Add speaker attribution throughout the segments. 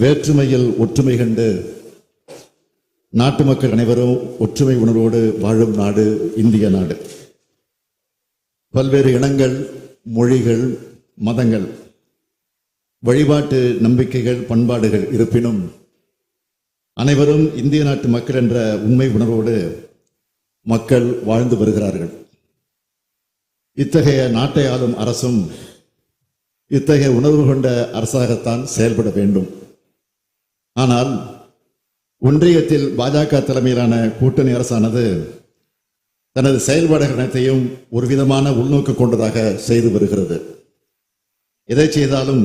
Speaker 1: வேற்றுமையில் ஒற்றுமை கண்டு நாட்டு மக்கள் அனைவரும் ஒற்றுமை உணர்வோடு வாழும் நாடு இந்திய நாடு. பல்வேறு இனங்கள் மொழிகள் மதங்கள் வழிபாட்டு நம்பிக்கைகள் பண்பாடுகள் இருப்பினும் அனைவரும் இந்திய நாட்டு மக்கள் என்ற உண்மை உணர்வோடு மக்கள் வாழ்ந்து வருகிறார்கள். இத்தகைய நாட்டை ஆளும் அரசும் இத்தகைய உணர்வு கொண்ட அரசாகத்தான் செயல்பட வேண்டும். ஆனால் ஒன்றியத்தில் பாஜக தலைமையிலான கூட்டணி அரசானது தனது செயல்பாடுகள் அனைத்தையும் ஒரு விதமான உள்நோக்கு கொண்டதாக செய்து வருகிறது. எதை செய்தாலும்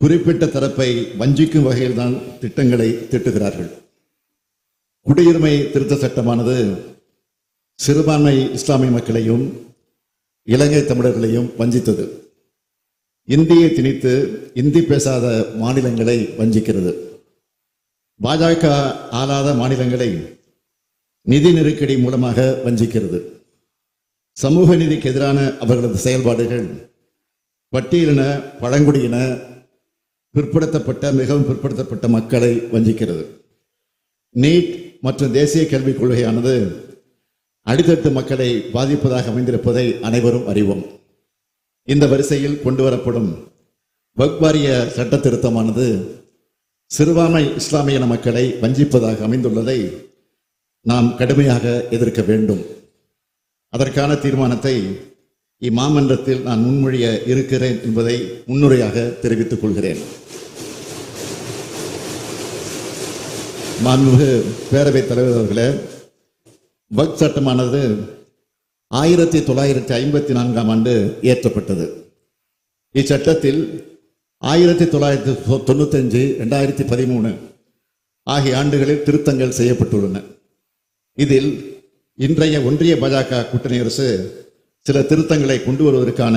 Speaker 1: குறிப்பிட்ட தரப்பை வஞ்சிக்கும் வகையில் தான் திட்டங்களை திட்டுகிறார்கள். குடியுரிமை திருத்த சட்டமானது சிறுபான்மை இஸ்லாமிய மக்களையும் இலங்கை தமிழர்களையும் வஞ்சித்தது. இந்தியை திணித்து இந்தி பேசாத மாநிலங்களை வஞ்சிக்கிறது. பாஜக ஆளாத மாநிலங்களை நிதி நெருக்கடி மூலமாக வஞ்சிக்கிறது. சமூக நீதிக்கு எதிரான அவர்களது செயல்பாடுகள் பட்டியலின பழங்குடியின பிற்படுத்தப்பட்ட மிகவும் பிற்படுத்தப்பட்ட மக்களை வஞ்சிக்கிறது. நீட் மற்றும் தேசிய கல்விக் கொள்கையானது அடித்தட்டு மக்களை பாதிப்பதாக அமைந்திருப்பதை அனைவரும் அறிவோம். இந்த வரிசையில் கொண்டு வரப்படும் வக்ஃப் சட்ட திருத்தமானது சிறுபான்மை இஸ்லாமியன மக்களை வஞ்சிப்பதாக அமைந்துள்ளதை நாம் கடுமையாக எதிர்க்க வேண்டும். அதற்கான தீர்மானத்தை இம்மாமன்றத்தில் நான் முன்மொழிய இருக்கிறேன் என்பதை முன்னுரையாக தெரிவித்துக் கொள்கிறேன். மாண்புமிகு பேரவைத் தலைவர் அவர்களே வக் சட்டமானது ஆயிரத்தி தொள்ளாயிரத்தி ஐம்பத்தி நான்காம் ஆண்டு இயற்றப்பட்டது. இச்சட்டத்தில் ஆயிரத்தி தொள்ளாயிரத்தி தொண்ணூத்தஞ்சு ரெண்டாயிரத்தி பதிமூணு ஆகிய ஆண்டுகளில் திருத்தங்கள் செய்யப்பட்டுள்ளன. இதில் இன்றைய ஒன்றிய பாஜக கூட்டணி அரசு சில திருத்தங்களை கொண்டு வருவதற்கான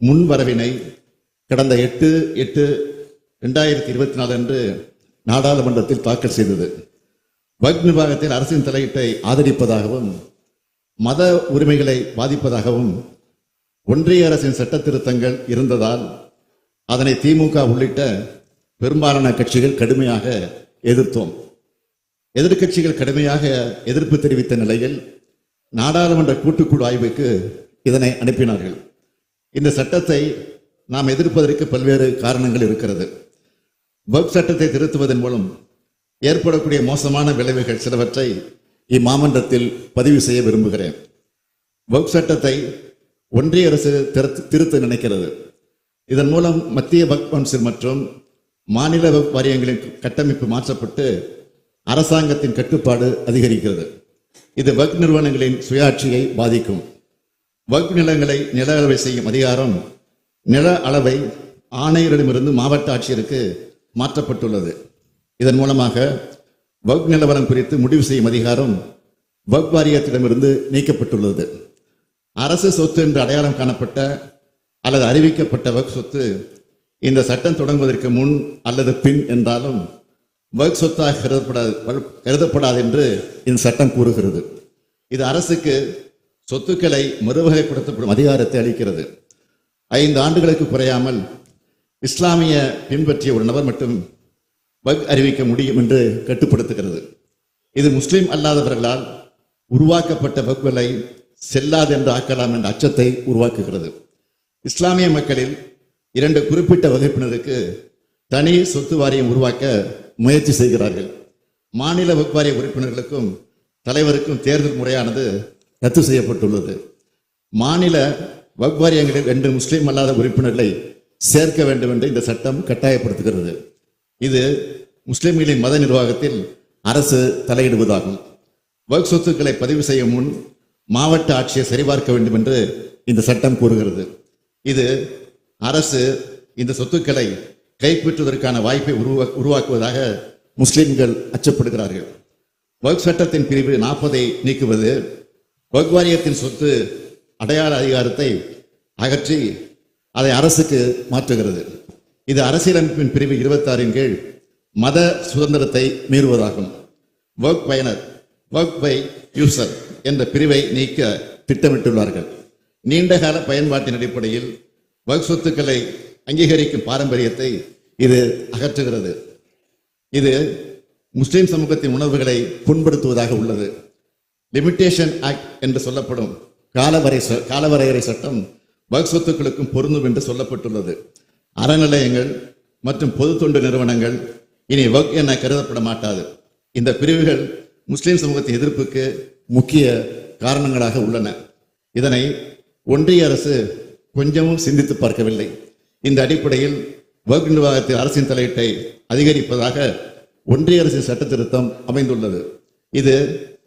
Speaker 1: முன்வரவினை கடந்த எட்டு எட்டு ரெண்டாயிரத்தி இருபத்தி நாலு அன்று நாடாளுமன்றத்தில் தாக்கல் செய்தது. வக் நிர்வாகத்தில் அரசின் தலையீட்டை ஆதரிப்பதாகவும் மத உரிமைகளை பாதிப்பதாகவும் ஒன்றிய அரசின் சட்ட திருத்தங்கள் இருந்ததால் அதனை திமுக உள்ளிட்ட பெரும்பாலான கட்சிகள் கடுமையாக எதிர்த்தோம். எதிர்க்கட்சிகள் கடுமையாக எதிர்ப்பு தெரிவித்த நிலையில் நாடாளுமன்ற கூட்டுக்குழு ஆய்வுக்கு இதனை அனுப்பினார்கள். இந்த சட்டத்தை நாம் எதிர்ப்பதற்கு பல்வேறு காரணங்கள் இருக்கிறது. வக் சட்டத்தை திருத்துவதன் மூலம் ஏற்படக்கூடிய மோசமான விளைவுகள் சிலவற்றை இம்மாமன்றத்தில் பதிவு செய்ய விரும்புகிறேன். வக் சட்டத்தை ஒன்றிய அரசு திருத்த நினைக்கிறது. இதன் மூலம் மத்திய வக் கவுன்சில் மற்றும் மாநில வக் வாரியங்களின் கட்டமைப்பு மாற்றப்பட்டு அரசாங்கத்தின் கட்டுப்பாடு அதிகரிக்கிறது. இது வக் நிறுவனங்களின் சுயாட்சியை பாதிக்கும். வக் நிலங்களை நில அளவை செய்யும் அதிகாரம் நில அளவை ஆணையரிடமிருந்து மாவட்ட ஆட்சியருக்கு மாற்றப்பட்டுள்ளது. இதன் மூலமாக வக் நிலவரம் குறித்து முடிவு செய்யும் அதிகாரம் வக் வாரியத்திடமிருந்து நீக்கப்பட்டுள்ளது. அரசு சொத்து என்று அடையாளம் காணப்பட்ட அல்லது அறிவிக்கப்பட்ட வக் சொத்து இந்த சட்டம் தொடங்குவதற்கு முன் அல்லது பின் என்றாலும் வக் சொத்தாக கருதப்படாது கருதப்படாது என்று இந்த சட்டம் கூறுகிறது. இது அரசுக்கு சொத்துக்களை மறுவகைப்படுத்தப்படும் அதிகாரத்தை அளிக்கிறது. ஐந்து ஆண்டுகளுக்கு குறையாமல் இஸ்லாமிய பின்பற்றிய ஒரு நபர் மட்டும் வக் அறிவிக்க முடியும் என்று கட்டுப்படுத்துகிறது. இது முஸ்லிம் அல்லாதவர்களால் உருவாக்கப்பட்ட வகுப்புகளை செல்லாது என்று ஆக்கலாம் என்ற அச்சத்தை உருவாக்குகிறது. இஸ்லாமிய மக்களில் இரண்டு குறிப்பிட்ட வகுப்பினருக்கு தனி சொத்து வாரியம் உருவாக்க முயற்சி செய்கிறார்கள். மாநில வகுப்பாரிய உறுப்பினர்களுக்கும் தலைவருக்கும் தேர்தல் முறையானது ரத்து செய்யப்பட்டுள்ளது. மாநில வகுப்பாரியங்களில் ரெண்டு முஸ்லீம் அல்லாத உறுப்பினர்களை சேர்க்க வேண்டும் என்று இந்த சட்டம் கட்டாயப்படுத்துகிறது. இது முஸ்லிம்களின் மத நிர்வாகத்தில் அரசு தலையிடுவதாகும். வக் சொத்துக்களை பதிவு செய்யும் முன் மாவட்ட ஆட்சியை சரிபார்க்க வேண்டும் என்று இந்த சட்டம் கூறுகிறது. இது அரசு இந்த சொத்துக்களை கைப்பற்றுவதற்கான வாய்ப்பை உருவா உருவாக்குவதாக முஸ்லிம்கள் அச்சப்படுகிறார்கள். வகுப்பு சட்டத்தின் பிரிவு நாற்பதை நீக்குவது வகுப்பு வாரியத்தின் சொத்து அடையாள அதிகாரத்தை அகற்றி அதை அரசுக்கு மாற்றுகிறது. இது அரசியலமைப்பின் பிரிவு இருபத்தாறின் கீழ் மத சுதந்திரத்தை மீறுவதாகும். ஒர்க் பயனர் ஒர்க் பை யூசர் என்ற பிரிவை நீக்க திட்டமிட்டுள்ளார்கள். நீண்டகால பயன்பாட்டின் அடிப்படையில் வகு சொத்துக்களை அங்கீகரிக்கும் பாரம்பரியத்தை இது அகற்றுகிறது. இது முஸ்லிம் சமூகத்தின் உணர்வுகளை புண்படுத்துவதாக உள்ளது. லிமிட்டேஷன் ஆக்ட் என்று சொல்லப்படும் காலவரை ச- காலவரையறை சட்டம் வகு சொத்துக்களுக்கும் பொருந்தும் என்று சொல்லப்பட்டுள்ளது. அறநிலையங்கள் மற்றும் பொது தொண்டு நிறுவனங்கள் இனி வக் என கருதப்பட மாட்டாது. இந்த பிரிவுகள் முஸ்லிம் சமூகத்தின் எதிர்ப்புக்கு முக்கிய காரணங்களாக உள்ளன. இதனை ஒன்றிய அரசு கொஞ்சமும் சிந்தித்து பார்க்கவில்லை. இந்த அடிப்படையில் வகுப்பு நிர்வாகத்தில் அரசின் தலையீட்டை அதிகரிப்பதாக ஒன்றிய அரசின் சட்ட திருத்தம் அமைந்துள்ளது. இது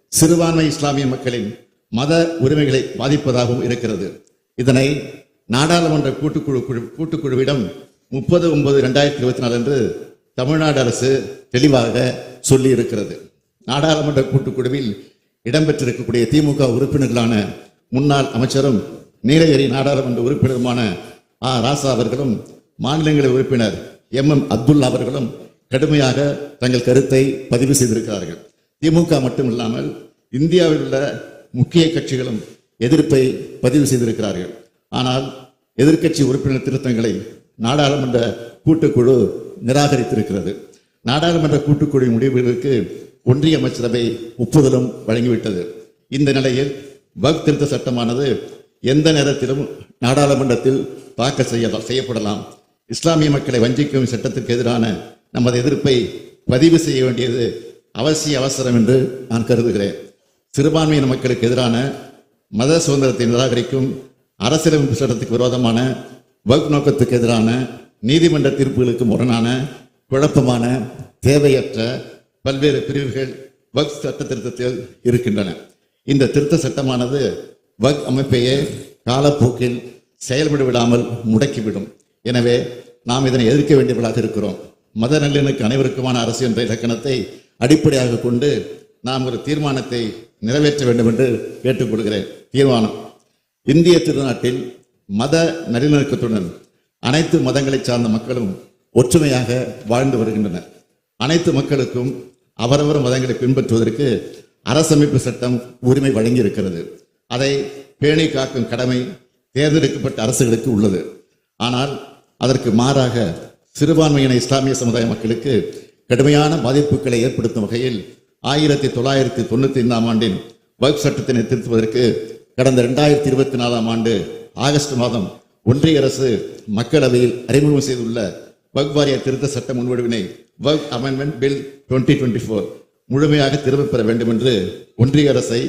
Speaker 1: சிறுபான்மை இஸ்லாமிய மக்களின் மத உரிமைகளை பாதிப்பதாகவும் இருக்கிறது. இதனை நாடாளுமன்ற கூட்டுக்குழு குழு- கூட்டுக்குழுவிடம் முப்பது ஒன்பது ரெண்டாயிரத்தி இருபத்தி நாலு அன்று தமிழ்நாடு அரசு தெளிவாக சொல்லி இருக்கிறது நாடாளுமன்ற கூட்டுக்குழுவில் இடம்பெற்றிருக்கக்கூடிய திமுக உறுப்பினர்களான முன்னாள் அமைச்சரும் நீலகிரி நாடாளுமன்ற உறுப்பினருமான ஆ. ராசா அவர்களும் மாநிலங்களவை உறுப்பினர் எம். எம். அப்துல்லா அவர்களும் கடுமையாக தங்கள் கருத்தை பதிவு செய்திருக்கிறார்கள். திமுக மட்டும் இல்லாமல் இந்தியாவில் உள்ள முக்கிய கட்சிகளும் எதிர்ப்பை பதிவு செய்திருக்கிறார்கள். ஆனால் எதிர்க்கட்சி உறுப்பினர் திருத்தங்களை நாடாளுமன்ற கூட்டுக்குழு நிராகரித்திருக்கிறது. நாடாளுமன்ற கூட்டுக்குழு முடிவுகளுக்கு ஒன்றிய அமைச்சரவை ஒப்புதலும் வழங்கிவிட்டது. இந்த நிலையில் வக் திருத்த சட்டமானது எந்த நேரத்திலும் நாடாளுமன்றத்தில் தாக்கல் செய்ய செய்யப்படலாம். இஸ்லாமிய மக்களை வஞ்சிக்கும் சட்டத்திற்கு எதிரான நமது எதிர்ப்பை பதிவு செய்ய வேண்டியது அவசிய அவசரம் என்று நான் கருதுகிறேன். சிறுபான்மையின மக்களுக்கு எதிரான மத சுதந்திரத்தை நிராகரிக்கும் அரசியலமைப்பு சட்டத்துக்கு விரோதமான வகுப்பு நோக்கத்துக்கு எதிரான நீதிமன்ற தீர்ப்புகளுக்கு முரணான குழப்பமான தேவையற்ற பல்வேறு பிரிவுகள் வக் சட்ட திருத்தத்தில் இருக்கின்றன. இந்த திருத்த சட்டமானது வக் அமைப்பையே காலப்போக்கில் செயல்பட விடாமல் முடக்கிவிடும். எனவே நாம் இதனை எதிர்க்க வேண்டியவர்களாக இருக்கிறோம். மத நல்லிணக்கு அனைவருக்குமான அரசு என்ற இலக்கணத்தை அடிப்படையாக கொண்டு நாம் ஒரு தீர்மானத்தை நிறைவேற்ற வேண்டும் என்று கேட்டுக்கொள்கிறேன். தீர்மானம். இந்திய திருநாட்டில் மத நல்லிணக்கத்துடன் அனைத்து மதங்களைச் சார்ந்த மக்களும் ஒற்றுமையாக வாழ்ந்து வருகின்றனர். அனைத்து மக்களுக்கும் அவரவர் மதங்களை பின்பற்றுவதற்கு அரசமைப்பு சட்டம் உரிமை வழங்கியிருக்கிறது. அதை பேணி காக்கும் கடமை தேர்ந்தெடுக்கப்பட்ட அரசுகளுக்கு உள்ளது. ஆனால் அதற்கு மாறாக சிறுபான்மையின இஸ்லாமிய சமுதாய மக்களுக்கு கடுமையான பாதிப்புகளை ஏற்படுத்தும் வகையில் ஆயிரத்தி தொள்ளாயிரத்தி தொண்ணூத்தி ஐந்தாம் ஆண்டின் வகுப்பு சட்டத்தினை திருத்துவதற்கு கடந்த இரண்டாயிரத்தி இருபத்தி நாலாம் ஆண்டு ஆகஸ்ட் மாதம் ஒன்றிய அரசு மக்களவையில் அறிமுகம் செய்துள்ள வக் வாரிய திருத்த சட்ட முன்வடிவினை Waqf amendment bill 2024 twenty four முழுமையாக திரும்பப் பெற வேண்டும் என்று ஒன்றிய அரசை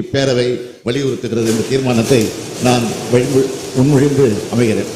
Speaker 1: இப்பேரவை வலியுறுத்துகிறது என்ற தீர்மானத்தை நான் முன்மொழிந்து அமைகிறேன்.